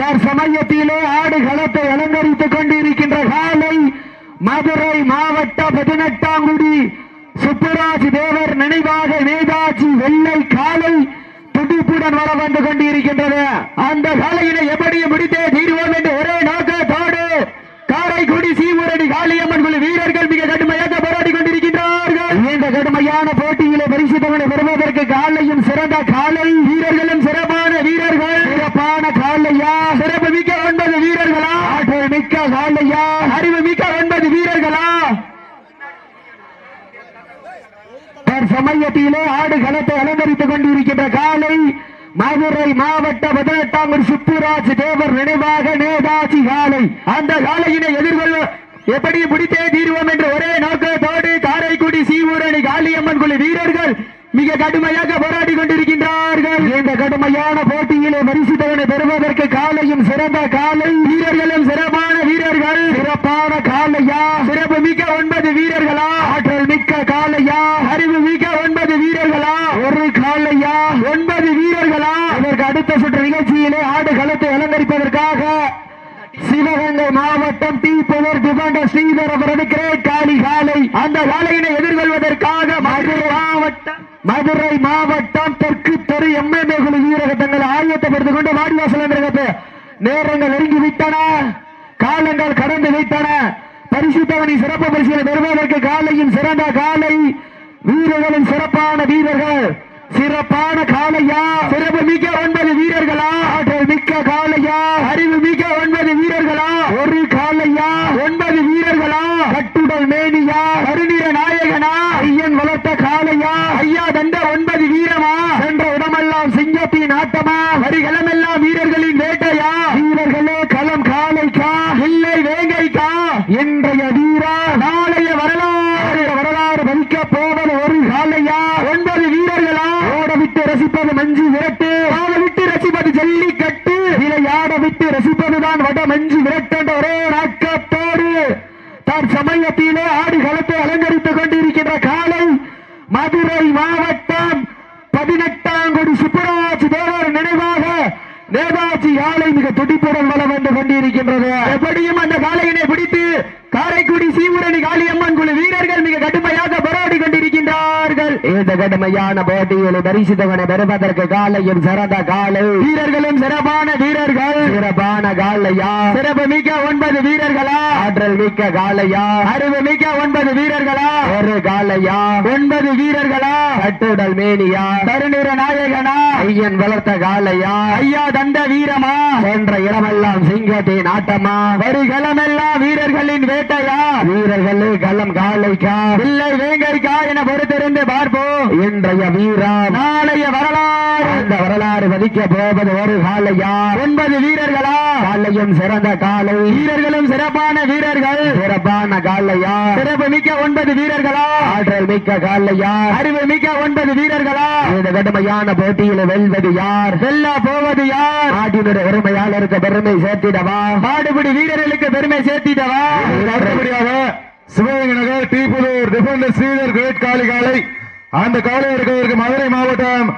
தற்சமயத்திலே ஆடு களத்தை அலங்கரித்துக் கொண்டிருக்கின்ற காலை மதுரை மாவட்ட பதினெட்டாங்குடி சுப்புராஜ் தேவர் நினைவாக நேதாஜி வெள்ளை காலை துடிப்புடன் வர வந்து கொண்டிருக்கின்றது. அந்த காலையினை எப்படி முடித்தே தீர்வோம் என்று ஒரே நோக்கத்தோடு காரைக்குடி சீமுரணி காளியம்மன் குழு வீரர்கள் மிக கடுமையாக போராடி கொண்டிருக்கின்றார்கள் இந்த கடுமையான போட்டியிலே பரிசுத்தவனை பெறுவதற்கு காலையும் சிறந்த காலை வீரர்களும் சிறப்பான வீரர்கள் சிறப்பான காலையா சிறப்பு மிக்க ஒன்பது வீரர்களா ஆற்றல் மிக்க காலையா அறிவு மிக்க ஒன்பது வீரர்களா சமயத்திலே ஆடு களத்தை அலங்கரித்துக் கொண்டிருக்கின்ற காலை மதுரை மாவட்ட பதினெட்டாம் சுப்புராஜ் தேவர் நினைவாக நேதாஜி காலை. அந்த காலையினை எதிர்கொள்ள எப்படி பிடித்தே தீர்வோம் என்ற ஒரே நோக்கத்தோடு காரைக்குடி சீவூரணி காளியம்மன் குழு வீரர்கள் மிக கடுமையாக போராடி கொண்டிருக்கின்றார்கள். இந்த கடுமையான போட்டியிலே பரிசுத்தவனை பெறுவதற்கு காலையும் சிறந்த காலை. வீரர்களும் சிறப்பான வீரர்கள். சிறப்பான காலையா? சிறப்பு மிக்க ஒன்பது வீரர்களா ஆற்றல் மிக்க காலையா அறிவு மிக்க ஒன்பது வீரர்களா ஒரு காலையா ஒன்பது வீரர்களா இதற்கு அடுத்த சுற்று நிகழ்ச்சியிலே ஆடு களத்தை அலங்கரிப்பதற்காக சிவகங்கை மாவட்டம் டி பவர் டிபாண்டர் ஸ்ரீதர் அவரது கிரேட் காலை அந்த காலையினை எதிர்கொள்வதற்காக மதுரை மாவட்டம் மதுரை மாவட்டம் தெற்கு தெரு எம்எம்ஏ குழு வீரர்கள் தங்களை ஆயத்தப்படுத்திக் கொண்டு வாடிவாசல் நேரங்கள் நெருங்கி விட்டன. காலங்கள் கடந்து விட்டன. பரிசுத்தவனி சிறப்பு பரிசுகளை பெறுவதற்கு காலையின் சிறந்த காலை. வீரர்களும் சிறப்பான வீரர்கள். சிறப்பான காலையா? சிறப்பு மிக்க ஒன்பது வீரர்களா ஆற்றல் மிக்க காலையா அறிவு மிக்க ஒன்பது வீரர்களா ஒரு காலையா ஒன்பது வீரர்களா கட்டுடல் மேனியா கருநிற நாயகனா ஐயன் வளர்த்த காலையா ஐயா தந்த ஒன்பது வீரமா சென்ற இடமெல்லாம் சிங்கத்தின் ஆட்டமா வரிகளமெல்லாம் வீரர்களின் வேட்டையா வீரர்களே களம் காலைக்கா இல்லை வேங்கைக்கா இன்றைய வீரா நாளைய வரலாறு வரலாறு பதிக்க போவது ஒரு காலையா ஒன்பது வீரர்களா ஓட விட்டு ரசிப்பது மஞ்சு விரட்டு ஆட விட்டு ரசிப்பது ஜல்லிக்கட்டு விளையாட விட்டு ரசிப்பதுதான் வட மஞ்சு விரட்டு என்ற ஒரே நாக்கத்தோடு தற்சமயத்திலே ஆடு களத்தை அலங்கரித்துக் கொண்டிருக்கின்ற காலை மதுரை மாவட்டம் பதினெட்டாம் கோடி சுப்பராஜ் தேவர் நினைவாக நேதாஜி காலை மிக துடிப்புடன் வளம் வந்து கொண்டிருக்கின்றது எப்படியும் அந்த காலையினை பிடித்து காரைக்குடி சீமுரணி காளியம்மன் குழு வீரர்கள் மிக கடுமையாக போராடி கொண்டிருக்கின்றார்கள். இந்த கடுமையான போட்டியில் பரிசுத்தவனை பெறுவதற்கு காலையும் சிறந்த காலை. வீரர்களும் சிறப்பான வீரர்கள். சிறப்பான காலையா? சிறப்பு மிக்க ஒன்பது வீரர்களா? ஆற்றல் மிக்க காலையா? அறிவு மிக்க ஒன்பது வீரர்களா? ஒரு காலையா? ஒன்பது வீரர்களா? கட்டுடல் மேனியா? கருநிற நாயகனா? ஐயன் வளர்த்த காலையா? ஐயா தந்த வீரமா? என்ற இடமெல்லாம் சிங்கத்தின் ஆட்டமா வருகளமெல்லாம் வீரர்களின் வேட்டையா? வீரர்களே களம் காலைக்கா. இல்லை வேங்கைக்கா என பொறுத்திருந்து பார்ப்போம். இன்றைய வீரா நாளைய வரலாறு. அந்த வரலாறு வதிக்க போவது ஒரு காலையா? ஒன்பது வீரர்களா? காலையும் சிறந்த காலை. வீரர்களும் சிறப்பான வீரர்கள். சிறப்பான காலையா? சிறப்பு மிக்க ஒன்பது வீரர்களா? ஆற்றல் மிக்க காலையா? அறிவு மிக்க ஒன்பது வீரர்களா? இந்த கடுமையான போட்டியில் வெல்வது யார்? வெல்ல போவது யார்? நாட்டினுடைய பெருமையாளருக்கு பெருமை சேர்த்திடவா? மாடுபிடி வீரர்களுக்கு பெருமை சேர்த்திடவா? அடுத்தபடியாக சிவகங்கை நகர் டீபுதூர் டிஃபெண்டர் ஸ்ரீதர் கிரேட் காளி காலை அந்த காலை இருக்கிறதற்கு மதுரை மாவட்டம்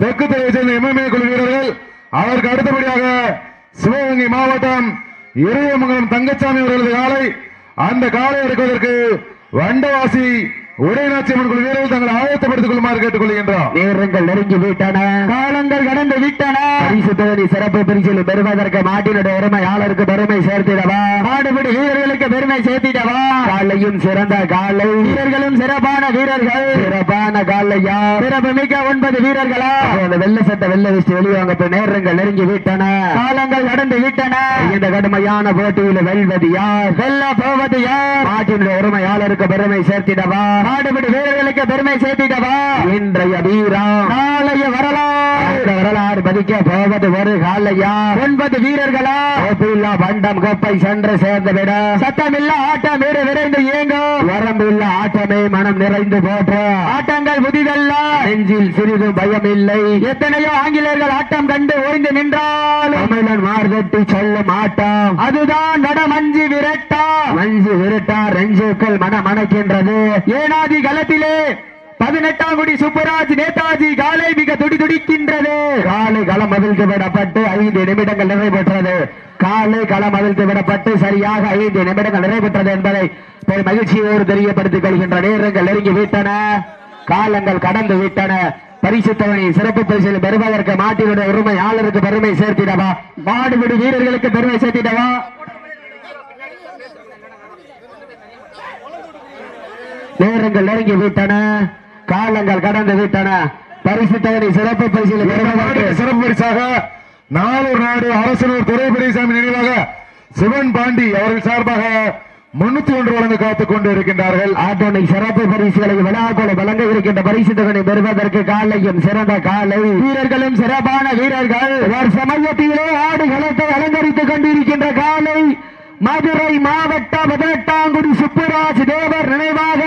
தெற்கு தெருவை சேர்ந்த எம்எம்ஏ குழு வீரர்கள் அதற்கு அடுத்தபடியாக சிவகங்கை மாவட்டம் இறையமங்கலம் தங்கச்சாமி அவர்களது காலை அந்த காலை எடுப்பதற்கு வண்டவாசி உடையநாச்சியம்மன் குழு வீரர்கள் தங்களை ஆயத்தப்படுத்திக் கொள்ளுமாறு கேட்டுக்கொள்கின்றோம். நேரங்கள் நெருங்கி விட்டன. காலங்கள் கடந்து விட்டன. பரிசு தொகுதி சிறப்பு பரிசில் பெறுவதற்கு மாட்டினுடைய உரிமையாளருக்கு பெருமை சேர்த்திடவா? மாடுபிடி வீரர்களுக்கு பெருமை சேர்த்திடவா? காலையும் சிறந்த காலை. வீரர்களும் சிறப்பான வீரர்கள். சிறப்பான காலையா? சிறப்பு மிக்க ஒன்பது வீரர்களா? வெள்ள சட்ட வெள்ள விட்டு வெளிவாங்க இப்ப நேரங்கள் நெருங்கி விட்டன. காலங்கள் கடந்து விட்டன. இந்த கடுமையான போட்டியில் வெல்வது யார்? வெல்ல போவது யார்? மாட்டினுடைய உரிமையாளருக்கு பெருமை சேர்த்திடவா? மாடுபிடி வீரர்களுக்கு பெருமை சேர்த்திடவா? இன்றைய வீரா நாளைய வரலாறு. வரலாறு பதிக்க போவது ஒரு காலையா? ஒன்பது வீரர்களா? கோப்பில்லா பண்டம் கோப்பை சென்று சேர்ந்து விட சத்தமில்ல ஆட்டம் வீடு விரைந்து இயங்கும் வரம்பில்ல ஆட்டமே மனம் நிறைந்து போற்ற. ஆட்டங்கள் புதிதல்ல. நெஞ்சில் சிறிது பயம் இல்லை எத்தனையோ ஆங்கிலேயர்கள் ஆட்டம் கண்டு ஓய்ந்து நின்றால் தமிழன் மார்கட்டி சொல்லும் ஆட்டம். அதுதான் நட மஞ்சு விரட்டா. மஞ்சு விரட்டா ரெஞ்சுக்கள் மனம் அணைக்கின்றது. நேதாஜி களத்திலே பதினெட்டாம் குடி சுப்பராஜ் நேதாஜி காலை மிக துடி துடிக்கின்றது. காலை களம் அவிழ்த்து விடப்பட்டு ஐந்து நிமிடங்கள் நிறைவேற்றது. காலை களம் அவிழ்த்து விடப்பட்டு சரியாக ஐந்து நிமிடங்கள் நிறைவேற்றது என்பதை பெரும் மகிழ்ச்சியோடு தெரியப்படுத்திக் கொள்கின்ற நேரங்கள் நெருங்கி விட்டன. காலங்கள் கடந்து விட்டன. பரிசு தவணை சிறப்பு பரிசில் பெறுவதற்கு மாட்டினுடைய உரிமை உரிமையாளருக்கு பெருமை சேர்த்திடவா? மாடுபிடி வீரர்களுக்கு பெருமை சேர்த்திடவா? நேரங்கள் நெருங்கி விட்டன. காலங்கள் கடந்து விட்டன. பரிசு தவணை சிறப்பு பரிசில் சிறப்பு பரிசாக நாளூர் நாடு அரசனூர் துறைபெரியசாமி நினைவாக சிவன் பாண்டி அவர்கள் சார்பாக முன்னூத்தி ஒன்று வழங்க காத்துக் கொண்டு இருக்கின்றார்கள் ஆட்டோனை சிறப்பு பரிசுகளை விழாக்குழு வழங்க இருக்கின்ற பரிசு தொகை பெறுவதற்கு காலையும் சிறந்த காலை. வீரர்களும் சிறப்பான வீரர்கள். சமயத்திலே ஆடுகளத்தை அலங்கரித்துக் கொண்டிருக்கின்ற காலை. மதுரை மாவட்ட பதினெட்டாங்குடி சுப்புராஜ் தேவர் நினைவாக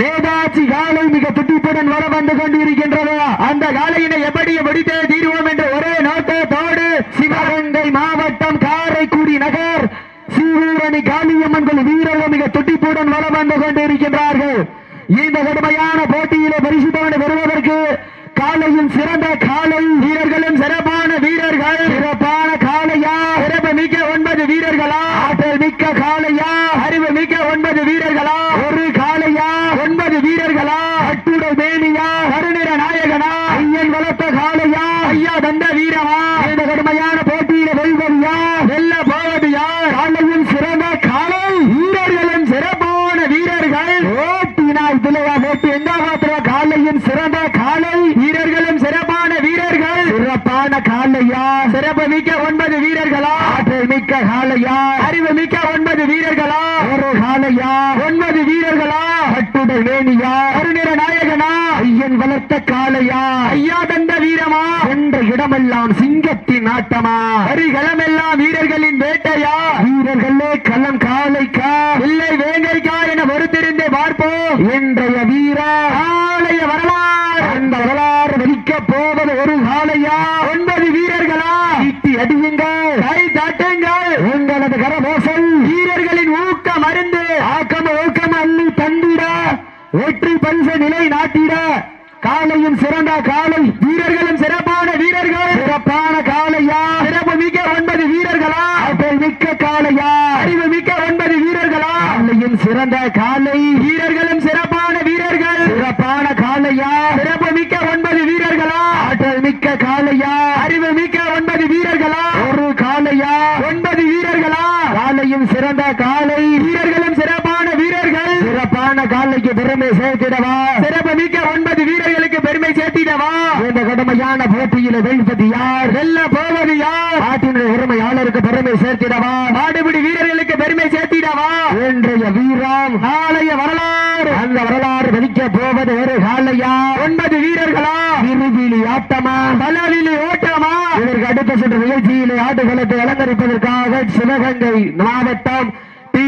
நேதாஜி காலை மிக துடிப்புடன் வர வந்து கொண்டிருக்கின்றது. அந்த காலையினை எப்படி வெடித்தே தீர்வோம் என்ற ஒரே நோக்கத்தோடு சிவகங்கை மாவட்டம் காரைக்குடி நகர் சீவூரணி காளியம்மன்கள் வீரர்கள் மிக துடிப்புடன் வர வந்து கொண்டிருக்கின்றார்கள். இந்த கடுமையான போட்டியிலே பரிசுத்தவனை பெறுவதற்கு காலையும் சிறந்த காலை வீரர்களும் சிறப்பான வீரர்கள் சிறப்பான காளையா சிறப்பு மிக்க ஒன்பது வீரர்களா ஆற்றல் மிக்க காளையா அறிவு மிக்க ஒன்பது வீரர்களா ஒரு காளையா ஒன்பது வீரர்களா அட்டுடை மேனியா கருநிற நாயகனா ஐயன் வளர்த்த காளையா ஐயா தந்த வீரமா இந்த கடுமையான போட்டியில வெல்வது யார் வெல்ல போவது யார் காலையும் சிறந்த காலை வீரர்களும் சிறப்பான வீரர்கள் ஓட்டினாய் துளையா போட்டி எங்க மாத்திர காலையும் சிறந்த காலை வீரர்களும் சிறப்பான வீரர்கள் சிறப்பான காலையா சிறப்பு மிக்க ஒன்பது வீரர்களா ஆற்றல் மிக்க காலையா அறிவு மிக்க ஒன்பது வீரர்களா ஒரு காலையா ஒன்பது வீரர்களா கட்டுடல் வேணியா கருநிற நாயகனா ஐயன் வளர்த்த காலையா ஐயா தந்த வீரமா? என்ற இடமெல்லாம் சிங்கத்தின் ஆட்டமா? அரிகளமெல்லாம் வீரர்களின் வேட்டையா? வீரர்களே களம் காலைக்கா இல்லை வேங்கைக்கா என பொறுத்திருந்து பார்ப்போம் இன்றைய வீர? காளைய வரலாறு. அந்த வரலாறு வலிக்க போவது ஒரு காளையா? ஒன்பது வீரர்களா? ஈட்டி அடியுங்கள். கை தட்டுங்கள். உங்களது கரமோசல் வீரர்களின் ஊக்கம் மருந்து. ஆக்கம் ஊக்கம் அள்ளி தந்திட. வெற்றி பரிசு நிலை நாட்டிட. காலையும் சிறந்த காலை வீரர்களும் சிறப்பான வீரர்கள். சிறப்பான காலையா? சிறப்பு மிக்க ஒன்பது வீரர்களா? அப்பல் மிக்க காளையா அறிவு மிக்க ஒன்பது வீரர்களா? காலையும் சிறந்த காலை வீரர்களும் சிறப்பான வீரர்கள். சிறப்பான காலையா? சிறப்பு மிக்க ஒன்பது வீரர்களா? ஆற்றல் மிக்க காளையா அறிவு மிக்க ஒன்பது வீரர்களா? ஒரு காலையா? ஒன்பது வீரர்களா? காலையும் சிறந்த காலை வீரர்களும் சிறப்பான வீரர்கள். சிறப்பான காலைக்கு பெருமை சேர்த்திடவா சிறப்பு மிக்க ஒன்பது வீரர்களுக்கு சேர்த்திடவா இந்த கடுமையான போட்டியில வெல்வது யார்? வெல்ல போவது யார்? நாட்டினுடைய உரிமையாளருக்கு பெருமை சேர்த்திடவா? நாடுபிடி வீரர்களுக்கு பெருமை சேர்த்திடவா? இன்றைய வீரம் நாளைய வரலாறு. அந்த வரலாறு வலிக்க போவது ஒரு காலையா? ஒன்பது வீரர்களா? இறுதியிலி ஆட்டமா? பலவிலி ஓட்டமா? இதற்கு அடுத்த சுற்று நிகழ்ச்சியிலே ஆடுகளத்தை அலங்கரிப்பதற்காக சிவகங்கை மாவட்டம் டி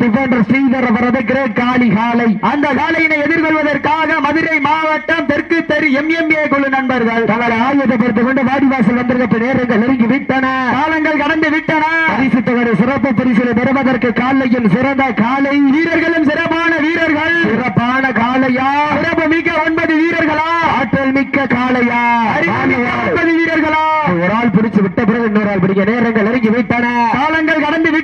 டிஃபெண்டர் ஸ்ரீதர் அவரது கிரேட் காலி காலை. அந்த காலையினை எதிர்கொள்வதற்காக மதுரை மாவட்டம் தெற்கு தெரு எம்எம்ஏ குழு நண்பர்கள். தங்களை ஆயுதப்படுத்திக் கொண்டு வாடிவாசல் வந்திருக்க நேரங்கள் நெருங்கி விட்டன. காலங்கள் கடந்து விட்டன. பரிசு சிறப்பு பரிசுகளை பெறுவதற்கு காலையில் சிறந்த காலை. வீரர்களும் சிறப்பான வீரர்கள். சிறப்பான காலையா சிறப்பு மிக்க ஒன்பது வீரர்களா? ஆற்றல் மிக்க காலையா ஒன்பது வீரர்களா? ஒரு ஆள் பிடிச்சு விட்ட பிறகு இன்னொரு ஆள் பிடிக்க நேரங்கள் நெருங்கி விட்டன. காலங்கள் கடந்து விட்டு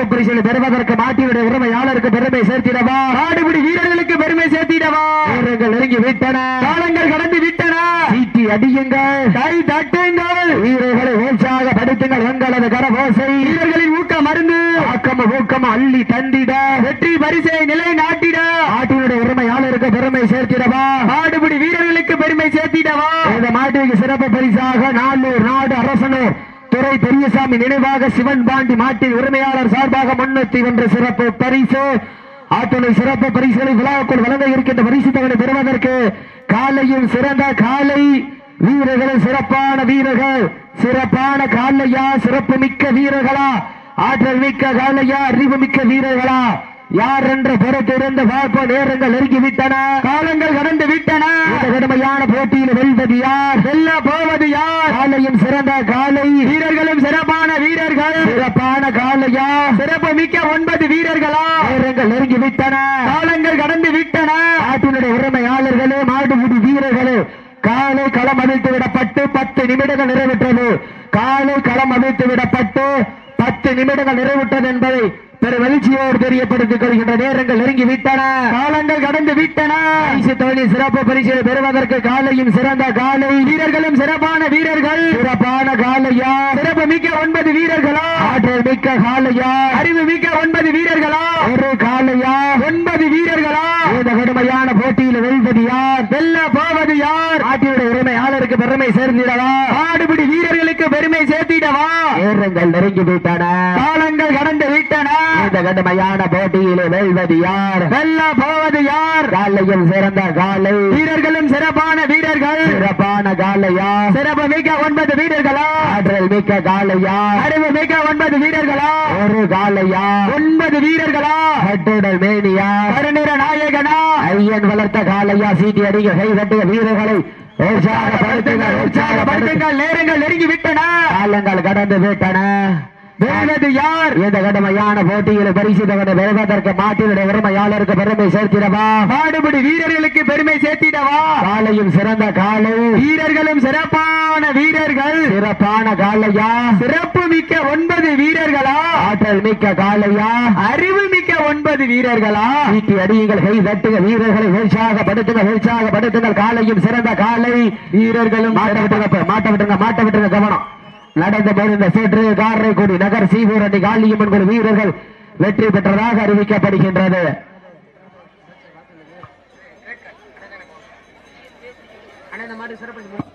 சிறப்பு பரிசிலை பெறுவதற்கு மாட்டினுடைய உரிமையாளருக்கு பெருமை சேர்த்திடவா? நாடுபிடி வீரர்களுக்கு பெருமை சேர்த்திடவா? நேரங்கள் நெருங்கி விட்டன. காலங்கள் கடந்து விட்டன. சீட்டி அடியுங்கள். கை தட்டுங்கள். வீரர்களை உற்சாகப்படுத்துங்கள். உங்களது கரபோசை வீரர்களின் ஊக்கம் மருந்து ஆக்கம் ஊக்கம் அள்ளி தந்திட. வெற்றி பரிசை நிலை நாட்டிட நாட்டினுடைய உரிமையாளருக்கு பெருமை சேர்த்திடவா? நாடுபிடி வீரர்களுக்கு பெருமை சேர்த்திடவா? இந்த மாட்டிற்கு சிறப்பு பரிசாக நானூர் நாடு அரசனூர் துறை பெரியசாமி நினைவாக சிவன் பாண்டி மாட்டின் உரிமையாளர் சார்பாக முன்னூத்தி ஒன்று சிறப்பு பரிசு. ஆற்றலை சிறப்பு பரிசுகளை விழாவுக்குள் வழங்க இருக்கின்ற பரிசு தொகை பெறுவதற்கு காலையும் சிறந்த காலை வீரர்கள் சிறப்பான வீரர்கள் சிறப்பான காலையா சிறப்பு மிக்க வீரர்களா ஆற்றல் மிக்க காலையா அறிவு மிக்க வீரர்களா யார் என்ற புறத்திலிருந்து பார்ப்ப நேரங்கள் நெருங்கிவிட்டன? காலங்கள் கடந்து விட்டன. இந்த கடுமையான போட்டியில் வெல்வது யார்? வெல்ல போவது யார்? காலையும் சிறந்த காலை. வீரர்களும் சிறப்பான வீரர்கள். சிறப்பான காலையா? சிறப்பு மிக்க ஒன்பது வீரர்களா? நேரங்கள் நெருங்கிவிட்டன. காலங்கள் கடந்து விட்டன. நாட்டினுடைய உரிமையாளர்களே மாட்டுமுடி வீரர்களே காலை களம் அவிழ்த்து விடப்பட்டு பத்து நிமிடங்கள் நிறைவேற்றது. காலை களம் அவிழ்த்து விடப்பட்டு பத்து நிமிடங்கள் நிறைவுற்றது என்பதை பெரு மகிழ்ச்சியோடு தெரியப்படுத்திக் கொள்கின்ற நேரங்கள் நெருங்கி விட்டன காலங்கள் கடந்து விட்டன. பரிசு தொழில் சிறப்பு பரிசு பெறுவதற்கு காலையும் சிறந்த காலை. வீரர்களும் சிறப்பான வீரர்கள். சிறப்பான காலையா? சிறப்பு மிக்க ஒன்பது வீரர்களா? ஆற்றல் மிக்க காலையா? அறிவு மிக்க ஒன்பது வீரர்களா? ஒரு காலையா? ஒன்பது வீரர்களா? இந்த கடுமையான போட்டியில் வெல்வது யார்? வெல்ல போவது யார்? ஆட்டியுடைய உரிமையாளருக்கு பெருமை சேர்ந்திடவா? வீரர்களுக்கு பெருமை சேர்த்திடவா? நேரங்கள் நெருங்கி விட்டன. காலங்கள் கடந்து விட்டன. இந்த கடுமையான போட்டியிலே வெல்வது யார்? வெல்ல போவது யார்? காலையும் சிறந்த காலை. வீரர்களும் சிறப்பான வீரர்கள். சிறப்பான காலையா? சிறப்பு மிக்க ஒன்பது வீரர்களா? ஆற்றல் மிக்க காலையா? அறிவு மிக்க ஒன்பது வீரர்களா? ஒரு காலையா? ஒன்பது வீரர்களா? கட்டுடல் மேனியா? கருநிற நாயகனா? ஐயன் வளர்த்த காலையா? சீட்டி அடிக்க கை கட்டிய வீரர்களை உற்சாகப்படுத்துங்கள் உற்சாகப்படுத்துங்கள். நேரங்கள் நெருங்கி விட்டன காலங்கள் கடந்து விட்டன வெல்வது யார்? இந்த கடுமையான போட்டியில் பரிசு தொகை பெறுவதற்கு மாட்டினுடைய உரிமையாளருக்கு பெருமை சேர்த்திடவா? மாடுபிடி வீரர்களுக்கு பெருமை சேர்த்திடவா? காலையும் சிறந்த காலை. வீரர்களும் சிறப்பான வீரர்கள். சிறப்பான காலையா? சிறப்பு மிக்க ஒன்பது வீரர்களா? ஆற்றல் மிக்க காலையா? அறிவு மிக்க ஒன்பது வீரர்களா? ஈட்டி அடியுங்கள் கை தட்டுங்க வீரர்களை உற்சாகப்படுத்துங்க உற்சாகப்படுத்துங்கள். காலையும் சிறந்த காலை. வீரர்களும் மாட்ட விட்டுங்க மாட்ட விட்டுருங்க மாட்ட விட்டுருங்க கவனம். நடந்த முடிந்த சுற்று காரைக்குடி நகர் சீவூரணி காளியம்மன் குழு வீரர்கள் வெற்றி பெற்றதாக அறிவிக்கப்படுகின்றது. மாதிரி சிறப்பு.